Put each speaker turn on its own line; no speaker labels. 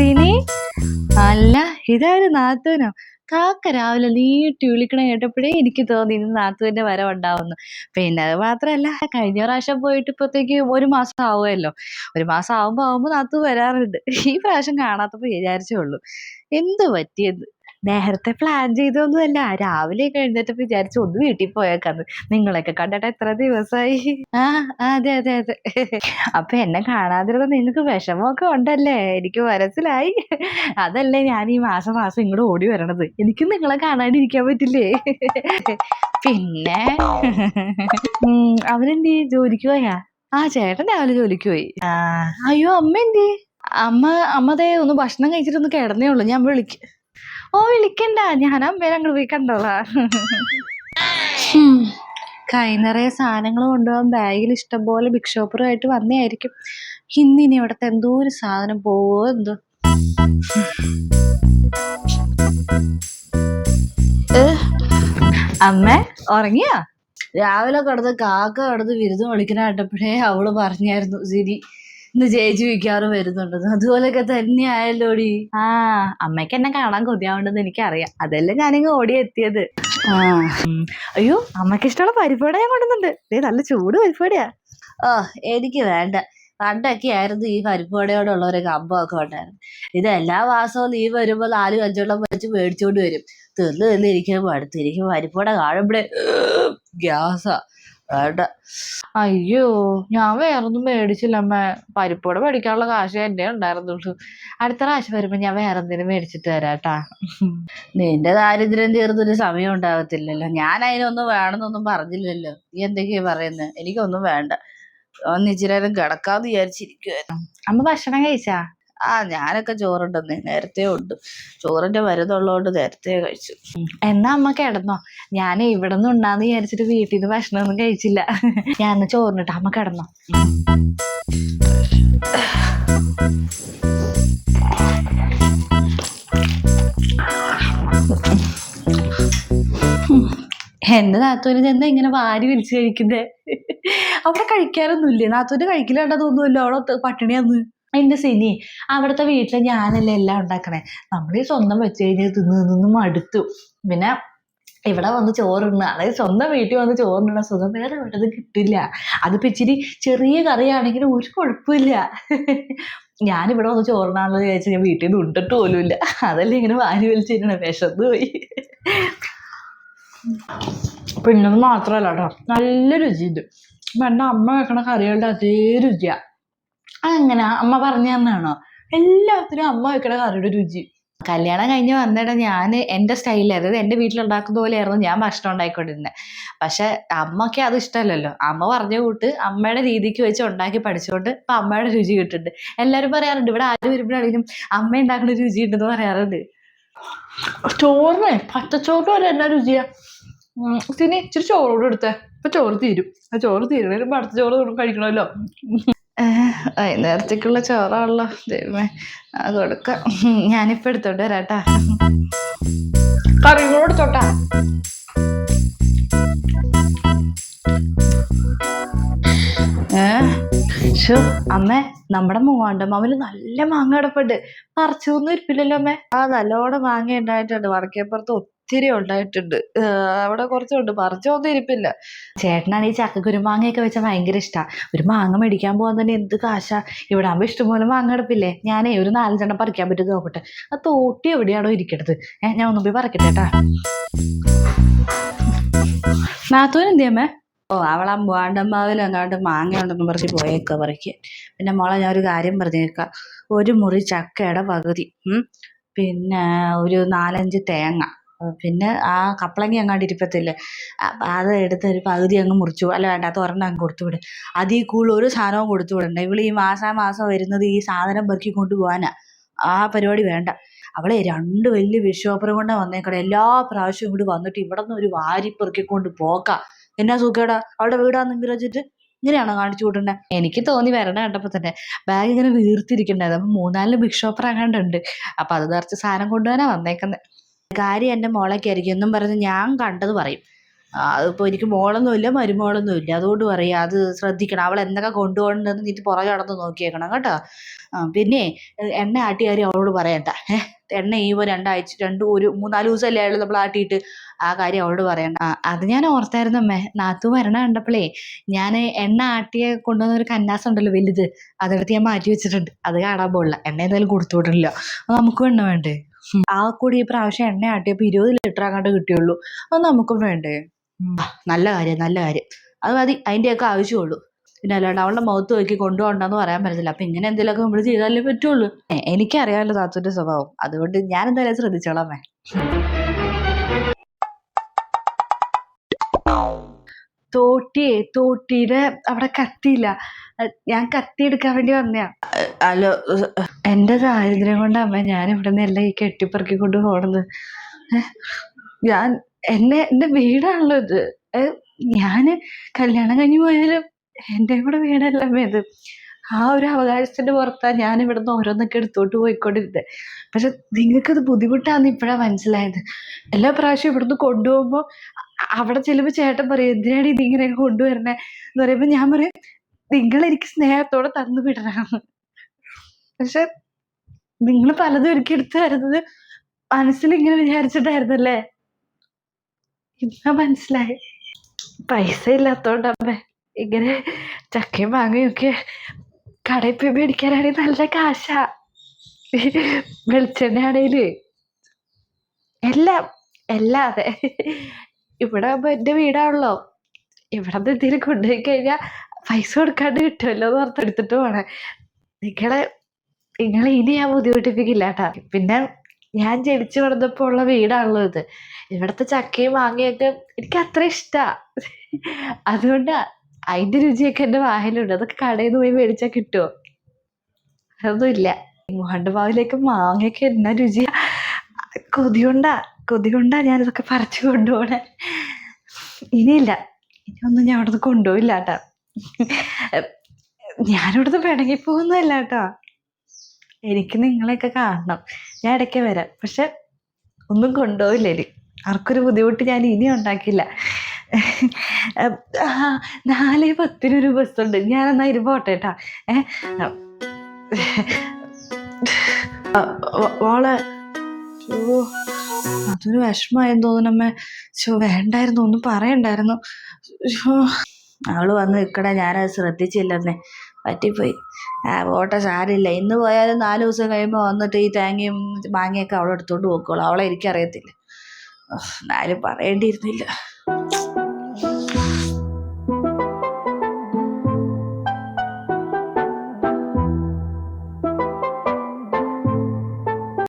സിനി അല്ല ഇതായിരുന്നു നാത്തൂനോ? കാക്ക രാവിലെ നീട്ടി വിളിക്കണ കേട്ടപ്പോഴേ എനിക്ക് തോന്നി ഇന്ന് നാത്തൂന്റെ വരവുണ്ടാവുന്നു പിന്നെ അത് മാത്രല്ല കഴിഞ്ഞ പ്രാവശ്യം പോയിട്ട് ഇപ്പത്തേക്ക് ഒരു മാസം ആവുമല്ലോ. ഒരു മാസം ആവുമ്പോ ആവുമ്പോ നാത്തു വരാറുണ്ട്. ഈ പ്രാവശ്യം കാണാത്തപ്പോ വിചാരിച്ചേ ഉള്ളൂ. എന്ത് പറ്റിയത്? നേരത്തെ പ്ലാൻ ചെയ്തൊന്നുമല്ല രാവിലെ കഴിഞ്ഞിട്ട് വിചാരിച്ചു ഒന്ന് വീട്ടിൽ പോയേക്കാന്ന്. നിങ്ങളെയൊക്കെ കണ്ടിട്ട് എത്ര ദിവസമായി ആ അതെ അതെ അതെ. അപ്പൊ എന്നെ കാണാതിരുന്ന നിങ്ങൾക്ക് വിഷമമൊക്കെ ഉണ്ടല്ലേ? എനിക്ക് മനസ്സിലായി. അതല്ലേ ഞാൻ ഈ മാസം മാസം ഇങ്ങോട്ട് ഓടി വരണത്. എനിക്ക് നിങ്ങളെ കാണാണ്ടിരിക്കാൻ പറ്റില്ലേ? പിന്നെ അവനെന്തി? ജോലിക്ക് പോയാ? ആ ചേട്ടൻ രാവിലെ ജോലിക്ക് പോയി. അയ്യോ അമ്മ എന്തി? അമ്മ അമ്മതേ ഒന്ന് ഭക്ഷണം കഴിച്ചിട്ടൊന്ന് കിടന്നേ ഉള്ളൂ. ഞാൻ വിളിക്ക ഓ വിളിക്കണ്ട. ഞാൻ അമ്മേനെ അങ്ങോട്ട് പോയി കണ്ടോളാം. കൈ നിറയെ സാധനങ്ങൾ കൊണ്ടുപോകാൻ ബാഗിൽ ഇഷ്ടംപോലെ ബിഗ് ഷോപ്പറുമായിട്ട് വന്നേയായിരിക്കും ഇന്നിനി ഇവിടുത്തെ എന്തോ ഒരു സാധനം പോവോ എന്തോ. അമ്മ അമ്മേ ഉറങ്ങിയാ? രാവിലെ കിടന്ന് കാക്ക കിടന്ന് വിരുന്ന് വിളിക്കണ കേട്ടപ്പോഴേ അവൾ പറഞ്ഞായിരുന്നു സിരി ഇന്ന് ചേച്ചി വിൽക്കാറ് വരുന്നുണ്ടെന്ന് അതുപോലൊക്കെ തന്നെയായല്ലോടി. ആ അമ്മയ്ക്ക് എന്നെ കാണാൻ കൊതിയാവുണ്ടെന്ന് എനിക്കറിയാം. അതല്ലേ ഞാനിങ്ങ് ഓടി എത്തിയത് ആ ഉം. അയ്യോ അമ്മയ്ക്ക് ഇഷ്ടമുള്ള പരിപാടി ഞാൻ കൊണ്ടുവന്നുണ്ട് ദേ നല്ല ചൂട് പരിപാടിയാ ഓ എനിക്ക് വേണ്ട. പണ്ടൊക്കെ ആയിരുന്നു ഈ പരിപാടിയോടുള്ള ഒരു കമ്പമൊക്കെ ഉണ്ടായിരുന്നു ഇത് എല്ലാ മാസവും നീ വരുമ്പോൾ നാലു അഞ്ചോളം വെച്ച് മേടിച്ചോണ്ട് വരും. തിന്ന് തിന്ന് ഇരിക്കുമ്പോൾ പരിപ്പട ഇരിക്കുമ്പോൾ പരിപ്പൂട കാണുമ്പോഴേ ഗ്യാസാ. വേണ്ട. അയ്യോ ഞാൻ വേറൊന്നും മേടിച്ചില്ല അമ്മ. പരിപ്പൂട മേടിക്കാനുള്ള കാശ് എന്നെ ഉണ്ടായിരുന്നുള്ളൂ. അടുത്ത പ്രാവശ്യം വരുമ്പോ ഞാൻ വേറെ എന്തെങ്കിലും മേടിച്ചിട്ട് തരാട്ടാ നിന്റെ ദാരിദ്ര്യം തീർന്നൊരു സമയം ഉണ്ടാകത്തില്ലല്ലോ ഞാൻ അതിനൊന്നും വേണമെന്നൊന്നും പറഞ്ഞില്ലല്ലോ. നീ എന്തൊക്കെയാ പറയുന്നത് എനിക്കൊന്നും വേണ്ട. ഒന്ന് ഇച്ചിരി കിടക്കാന്ന് വിചാരിച്ചിരിക്കുവായിരുന്നു. അമ്മ ഭക്ഷണം കഴിച്ചാ? ആ ഞാനൊക്കെ ചോറുണ്ടെന്ന് നേരത്തെ ഉണ്ട്. ചോറിന്റെ മരുന്നുള്ളതുകൊണ്ട് നേരത്തെ കഴിച്ചു. എന്നാ അമ്മ കിടന്നോ? ഞാൻ ഇവിടെ നിന്ന് ഉണ്ടാന്ന് വിചാരിച്ചിട്ട് വീട്ടിൽ നിന്ന് ഭക്ഷണമൊന്നും കഴിച്ചില്ല. ഞാൻ ചോറിനിട്ട് അമ്മ കിടന്നോ? എന്റെ നാത്തൂര് എന്താ ഇങ്ങനെ വാരി വലിച്ചു കഴിക്കുന്നേ? അവിടെ കഴിക്കാറൊന്നുമില്ലേ? നാത്തൂര് കഴിക്കില്ല തോന്നുമല്ലോ അവിടെ പട്ടിണിയാന്ന്. എന്റെ സിനി അവിടുത്തെ വീട്ടിൽ ഞാനല്ലേ എല്ലാം ഉണ്ടാക്കണേ? നമ്മൾ ഈ സ്വന്തം വെച്ച് കഴിഞ്ഞാൽ തിന്ന് തിന്ന് മടുത്തു. പിന്നെ ഇവിടെ വന്ന് ചോറുണ്ണ അതായത് സ്വന്തം വീട്ടിൽ വന്ന് ചോറുണ്ണ സുഖം വേറെ ഇവിടെ കിട്ടില്ല. അതിപ്പോ ഇച്ചിരി ചെറിയ കറിയാണെങ്കിൽ ഒരു കുഴപ്പമില്ല. ഞാനിവിടെ വന്ന് ചോറിനാണെന്ന് വിചാരിച്ച് ഞാൻ വീട്ടിൽ നിന്ന് ഉണ്ടിട്ട് പോലുമില്ല അതല്ലേ ഇങ്ങനെ വാരി വലിച്ചിരുന്ന വിശന്ന് പോയി. പിന്നെ മാത്രമല്ല കേട്ടോ നല്ല രുചിയുണ്ട്. പണ്ട് അമ്മ വെക്കണ കറികളുടെ അതേ രുചിയാ. അതെങ്ങനെ അമ്മ പറഞ്ഞു തന്നാണോ? എല്ലാത്തിനും അമ്മ വെക്കണ കറിയുടെ രുചി. കല്യാണം കഴിഞ്ഞ് വന്നിട്ട് ഞാൻ എന്റെ സ്റ്റൈലിൽ അതായത് എന്റെ വീട്ടിലുണ്ടാക്കുന്ന പോലെയായിരുന്നു ഞാൻ ഭക്ഷണം ഉണ്ടാക്കിക്കൊണ്ടിരുന്നത് പക്ഷെ അമ്മയ്ക്ക് അത് ഇഷ്ടമല്ലല്ലോ. അമ്മ പറഞ്ഞ കൂട്ട് അമ്മയുടെ രീതിക്ക് വെച്ച് ഉണ്ടാക്കി പഠിച്ചുകൊണ്ട് ഇപ്പം അമ്മയുടെ രുചി കിട്ടുന്നുണ്ട്. എല്ലാവരും പറയാറുണ്ട് ഇവിടെ ആര് വരുമ്പോഴാണെങ്കിലും അമ്മ ഉണ്ടാക്കുന്ന രുചി ഉണ്ടെന്ന് പറയാറുണ്ട്. ചോറിനെ പച്ചച്ചോറ് വരെ എന്നാ രുചിയാ? പിന്നെ ഇച്ചിരി ചോറോട് എടുത്തേ. ഇപ്പൊ ചോറ് തീരും. ആ ചോറ് തീരണേലും അടുത്ത ചോറ് കഴിക്കണമല്ലോ. വൈകുന്നേരത്തേക്കുള്ള ചോറാണല്ലോ. ദൈവമേ അത് കൊടുക്കാം. ഞാനിപ്പോ എടുത്തോണ്ട് വരാട്ടാ. കറിയും കൂടെ എടുത്തോട്ടാ നമ്മുടെ മൂവാണ്ടമാവിൽ നല്ല മാങ്ങ കിടപ്പുണ്ട്. പറിച്ചൊന്നും ഇരിപ്പില്ലല്ലോ അമ്മേ. ആ നല്ലോണം മാങ്ങ ഉണ്ടായിട്ടുണ്ട്. വടക്കേപ്പുറത്ത് ഒത്തിരി ഉണ്ടായിട്ടുണ്ട്. അവിടെ കുറച്ചുണ്ട്. പറിച്ചൊന്നും ഇരിപ്പില്ല. ചേട്ടനാണ് ഈ ചക്കക്കുരുമാങ്ങയൊക്കെ വെച്ചാൽ ഭയങ്കര ഇഷ്ടാ. ഒരു മാങ്ങ മേടിക്കാൻ പോകാൻ തന്നെ എന്ത് കാശാ. ഇവിടെ ആകുമ്പോൾ ഇഷ്ടംപോലെ മാങ്ങ എടുപ്പില്ലേ ഞാനേ ഒരു നാലഞ്ചെണ്ണം പറിക്കാൻ പറ്റും നോക്കട്ടെ. ആ തോട്ടി എവിടെയാണോ ഇരിക്കണത്? ഏഹ് ഞാൻ ഒന്നും പോയി പറിക്കട്ടെ കേട്ടാ. നാത്തൂൻ എന്തിയമ്മേ ഓ അവളെ മൂവാണ്ടമ്മാവിൽ അങ്ങാണ്ട് മാങ്ങ ഉണ്ടെന്ന് പറഞ്ഞ് പോയേക്ക പറിക്കാൻ. പിന്നെ മോളെ ഞാൻ ഒരു കാര്യം പറഞ്ഞേക്കാം. ഒരു മുറി ചക്കയുടെ പകുതി. പിന്നെ ഒരു നാലഞ്ച് തേങ്ങ. പിന്നെ ആ കപ്പളങ്ങി അങ്ങാണ്ട് ഇരിപ്പത്തില്ലേ? അത് എടുത്ത് ഒരു പകുതി അങ്ങ് മുറിച്ചു. അല്ല വേണ്ട അത് ഒരെണ്ണം അങ്ങ് കൊടുത്തു വിട്. അതിൽ കൂടുതൽ ഒരു സാധനവും കൊടുത്തു വിടണ്ട. ഇവൾ ഈ മാസാ മാസം വരുന്നത് ഈ സാധനം പെറുക്കി കൊണ്ടുപോകാനാ ആ പരിപാടി വേണ്ട. അവളെ രണ്ട് വലിയ വിഷോപ്പറും കൊണ്ടാ വന്നേക്കട എല്ലാ പ്രാവശ്യവും ഇവിടെ വന്നിട്ട് ഇവിടെ നിന്ന് ഒരു വാരി പെറുക്കിക്കൊണ്ട് പോക്കാം. എന്നാ സുഖേടാ അവളുടെ വീടാന്ന് വിചാരിച്ചിട്ട് ഇങ്ങനെയാണോ കാണിച്ചു കൂട്ടണ്ടേ എനിക്ക് തോന്നി വരണ കണ്ടപ്പോ തന്നെ ബാഗ് ഇങ്ങനെ വീർത്തിരിക്കണ്ടായിരുന്നു. അപ്പൊ മൂന്നാൽ ബിഗ് അങ്ങാണ്ടുണ്ട് അപ്പൊ അത് നിറച്ച് സാധനം കൊണ്ടുപോകാനാ വന്നേക്കുന്നത് കാര്യം എന്റെ മോളൊക്കെ ആയിരിക്കും എന്നും പറഞ്ഞ് ഞാൻ കണ്ടത് പറയും. അതിപ്പോൾ എനിക്ക് മോളൊന്നുമില്ല മരുമോളൊന്നുമില്ല. അതുകൊണ്ട് പറയും അത് ശ്രദ്ധിക്കണം. അവൾ എന്തൊക്കെ കൊണ്ടുപോകണമെന്ന് നീ പുറകെ നടന്ന് നോക്കിയേക്കണം കേട്ടോ. പിന്നെ എണ്ണ ആട്ടിയ കാര്യം അവളോട് പറയണ്ട. എണ്ണ ഒരു രണ്ടാഴ്ച രണ്ട് ഒരു മൂന്നാൽ ദിവസമല്ലേ ആയുള്ളൂ നമ്മൾ ആട്ടിയിട്ട്. ആ കാര്യം അവളോട് പറയണ്ട. അത് ഞാൻ ഓർത്തായിരുന്നു അമ്മേ. നാത്തു വരണ കണ്ടപ്പോഴേ ഞാൻ എണ്ണ ആട്ടിയ കൊണ്ടുവന്ന ഒരു കന്നാസ് ഉണ്ടല്ലോ വലുത്. അതെടുത്ത് ഞാൻ മാറ്റി വെച്ചിട്ടുണ്ട്. അത് കാണാൻ പോകില്ല എണ്ണ എന്തായാലും കൊടുത്തു വിടില്ല നമുക്ക് എണ്ണ വേണ്ടേ. ആ കൂടി ഈ പ്രാവശ്യം എണ്ണ ആട്ടിയപ്പോൾ ഇരുപത് ലിറ്റർ അങ്ങോട്ട് കിട്ടിയുള്ളൂ. അത് നമുക്കും വേണ്ടേ. നല്ല കാര്യം നല്ല കാര്യം. അത് മതി അതിന്റെയൊക്കെ ആവശ്യമുള്ളൂ. പിന്നെ അല്ലാണ്ട് അവളുടെ മുഖത്ത് നോക്കി കൊണ്ടുപോകണ്ടെന്ന് പറയാൻ പറ്റത്തില്ല. അപ്പം ഇങ്ങനെ എന്തെങ്കിലുമൊക്കെ നമ്മൾ ചെയ്താലേ പറ്റുള്ളൂ. എനിക്കറിയാമല്ലോ താത്തുന്റെ സ്വഭാവം. അതുകൊണ്ട് ഞാൻ എന്തായാലും ശ്രദ്ധിച്ചോളാം ശ്രദ്ധിച്ചോളാമേ തോട്ടിയെ തോട്ടിയുടെ അവിടെ കത്തിയില്ല. ഞാൻ കത്തി എടുക്കാൻ വേണ്ടി വന്നയാ. അലോ എന്റെ ദാരിദ്ര്യം കൊണ്ടമ്മ ഞാൻ ഇവിടെ നിന്ന് എല്ലാം ഈ കെട്ടിപ്പറക്കി കൊണ്ട് പോണത്. ഞാൻ എന്നെ എന്റെ വീടാണല്ലോ ഇത്. ഞാൻ ഞാൻ കല്യാണം കഴിഞ്ഞ് പോയാലും എന്റെ കൂടെ വീടല്ല അമ്മേ ഇത്. ആ ഒരു അവകാശത്തിന്റെ പുറത്താണ് ഞാൻ ഇവിടുന്ന് ഓരോന്നൊക്കെ എടുത്തോട്ട് പോയിക്കൊണ്ടിരുന്നത് പക്ഷെ നിങ്ങൾക്കത് ബുദ്ധിമുട്ടാന്ന് ഇപ്പോഴാണ് മനസ്സിലായത്. എല്ലാ പ്രാവശ്യവും ഇവിടുന്ന് കൊണ്ടുപോകുമ്പോൾ അവിടെ ചെല്ലുമ്പോൾ ചേട്ടൻ പറയും എന്തിനാണ് ഇത് ഇങ്ങനെയൊക്കെ കൊണ്ടുവരണേ എന്ന് പറയുമ്പോൾ ഞാൻ പറയും നിങ്ങൾ എനിക്ക് സ്നേഹത്തോടെ തന്നു വിടണം. പക്ഷെ നിങ്ങൾ പലതും എനിക്ക് എടുത്തു തരുന്നത് മനസ്സിൽ ഇങ്ങനെ വിചാരിച്ചിട്ടായിരുന്നല്ലേ? ഇന്നാ മനസ്സിലായി. പൈസ ഇല്ലാത്തോണ്ടമ്മേ ഇങ്ങനെ ചക്കയും മാങ്ങയും ഒക്കെ കടയിൽ പോയി മേടിക്കാനാണെങ്കിൽ നല്ല കാശാ. വെളിച്ചെണ്ണയാണേൽ. എല്ലാം എല്ലാം അതെ. ഇവിടെ ആകുമ്പോ എന്റെ വീടാണല്ലോ. ഇവിടെ നിന്ന് എന്തെങ്കിലും കൊണ്ടുപോയി കഴിഞ്ഞാൽ പൈസ കൊടുക്കാണ്ട് കിട്ടുമല്ലോ എന്ന് ഓർത്ത് എടുത്തിട്ട് പോണേ. നിങ്ങളെ നിങ്ങളെ ഇനി ഞാൻ ബുദ്ധിമുട്ടിപ്പിക്കില്ല കേട്ടാ. പിന്നെ ഞാൻ ജനിച്ചു വളർന്നപ്പോൾ ഉള്ള വീടാണല്ലോ ഇത്. ഇവിടത്തെ ചക്കയും മാങ്ങയൊക്കെ എനിക്ക് അത്ര ഇഷ്ടാ. അതുകൊണ്ട് അതിന്റെ രുചിയൊക്കെ എന്റെ വായിലുണ്ട്. അതൊക്കെ കടയിൽ നിന്ന് പോയി മേടിച്ചാൽ കിട്ടുമോ അതൊന്നുമില്ല. ഭാവിലേക്ക് മാങ്ങയൊക്കെ എന്നാ രുചിയാ കൊതികൊണ്ടാ കൊതികൊണ്ടാ ഞാനിതൊക്കെ പറിച്ചു കൊണ്ടുപോണേ. ഇനിയില്ല. ഇനിയൊന്നും ഞാൻ അവിടുന്ന് കൊണ്ടുപോയില്ല കേട്ടാ. ഞാനിവിടുന്ന് പിണങ്ങി പോകുന്നതല്ല കേട്ടോ. എനിക്ക് നിങ്ങളെയൊക്കെ കാണണം. ഞാൻ ഇടയ്ക്ക് വരാം. പക്ഷെ ഒന്നും കൊണ്ടുപോയില്ല ഇനി. ആർക്കൊരു ബുദ്ധിമുട്ട് ഞാൻ ഇനി ഉണ്ടാക്കില്ല. നാല് പത്തിനൊരു ബസ്സുണ്ട്. ഞാൻ എന്നാ പോട്ടെ കേട്ടാ ഓ അതൊരു വിഷമായെന്ന് തോന്നുന്നമ്മ ചോ വേണ്ടായിരുന്നു ഒന്നും പറയണ്ടായിരുന്നു. അവൾ വന്ന് നിൽക്കണേ ഞാനത് ശ്രദ്ധിച്ചില്ലെന്നേ. പറ്റിപ്പോയി. ആ ഓട്ട സാരില്ല ഇന്ന് പോയാലും നാല് ദിവസം കഴിയുമ്പോൾ വന്നിട്ട് ഈ തേങ്ങയും മാങ്ങയൊക്കെ അവളെടുത്തോണ്ട് പോക്കോളൂ. അവളെ എനിക്കറിയത്തില്ല. ആരും പറയേണ്ടിയിരുന്നില്ല.